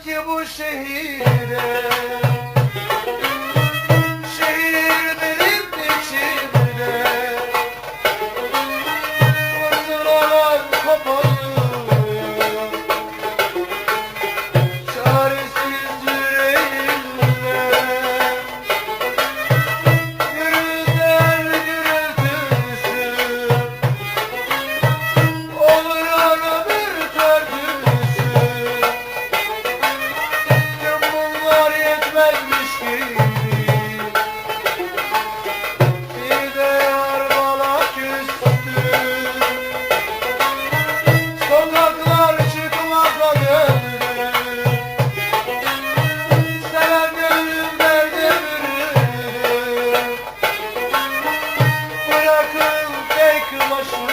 ki bu şehire Lord.